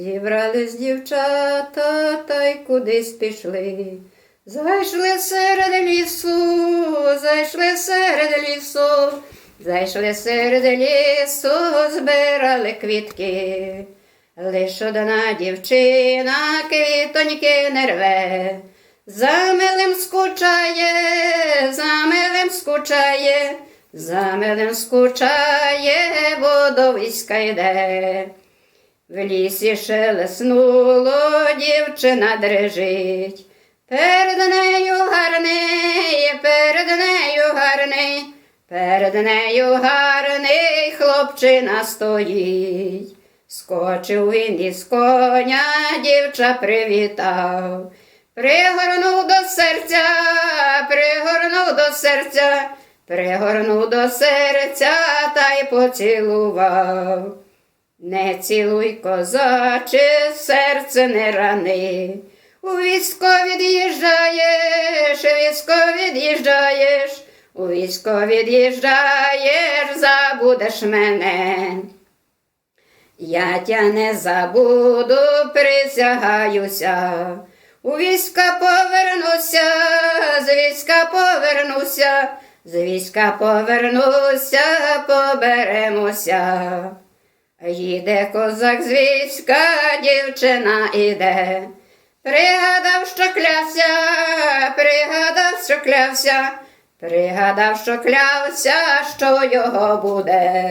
Зібрались дівчата та й кудись пішли. Зайшли серед лісу, зайшли серед лісу, зайшли серед лісу, збирали квітки. Лиш одна дівчина квітоньки не рве, за милим скучає, за милим скучає, за милим скучає, водовиська йде. В лісі шелеснуло, дівчина дрижить. Перед нею гарний, перед нею гарний, перед нею гарний хлопчина стоїть. Скочив він із коня, дівча привітав. Пригорнув до серця, пригорнув до серця, пригорнув до серця та й поцілував. Не цілуй, козаче, серце не рани. У військо від'їжджаєш, військо від'їжджаєш, у військо від'їжджаєш, забудеш мене. Я тя не забуду, присягаюся. У війська повернуся, з війська повернуся, з війська повернуся, поберемося. Їде козак з війська, дівчина іде. Пригадав, що клявся, пригадав, що клявся, пригадав, що клявся, що його буде.